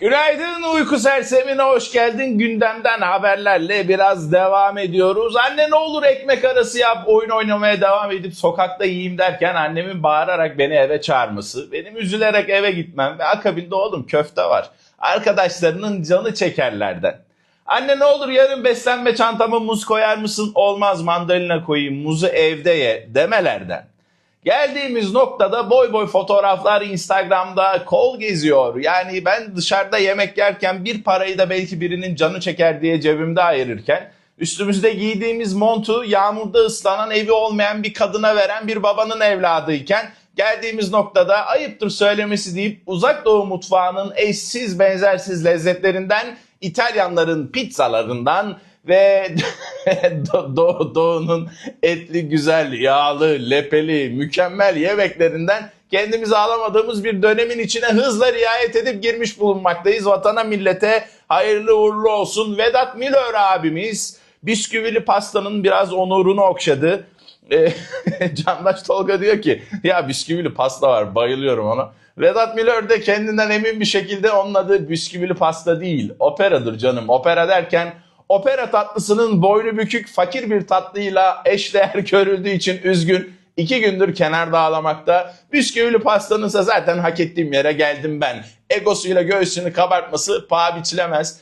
Günaydın uyku sersemine hoş geldin. Gündemden haberlerle biraz devam ediyoruz. Anne ne olur ekmek arası yap, oyun oynamaya devam edip sokakta yiyeyim derken annemin bağırarak beni eve çağırması, benim üzülerek eve gitmem ve akabinde oğlum köfte var. Arkadaşlarının canı çekerlerden. Anne ne olur yarın beslenme çantama muz koyar mısın? Olmaz mandalina koyayım, muzu evde ye demelerden. Geldiğimiz noktada boy boy fotoğraflar Instagram'da kol geziyor. Yani ben dışarıda yemek yerken bir parayı da belki birinin canı çeker diye cebimde ayırırken üstümüzde giydiğimiz montu yağmurda ıslanan evi olmayan bir kadına veren bir babanın evladıyken geldiğimiz noktada ayıptır söylemesi deyip uzak doğu mutfağının eşsiz benzersiz lezzetlerinden İtalyanların pizzalarından ve Do- Doğu Doğu'nun etli, güzel, yağlı, lepeli, mükemmel yemeklerinden kendimizi alamadığımız bir dönemin içine hızla riayet edip girmiş bulunmaktayız. Vatana millete hayırlı uğurlu olsun. Vedat Milor abimiz bisküvili pastanın biraz onurunu okşadı. E, Candaş Tolga diyor ki ya bisküvili pasta var bayılıyorum ona. Vedat Milor de kendinden emin bir şekilde onun adı bisküvili pasta değil operadır canım. Opera derken opera tatlısının boynu bükük fakir bir tatlıyla eşdeğer görüldüğü için üzgün. İki gündür kenarda ağlamakta. Bisküvili pastanınsa zaten hak ettiğim yere geldim ben. Egosuyla göğsünü kabartması paha biçilemez.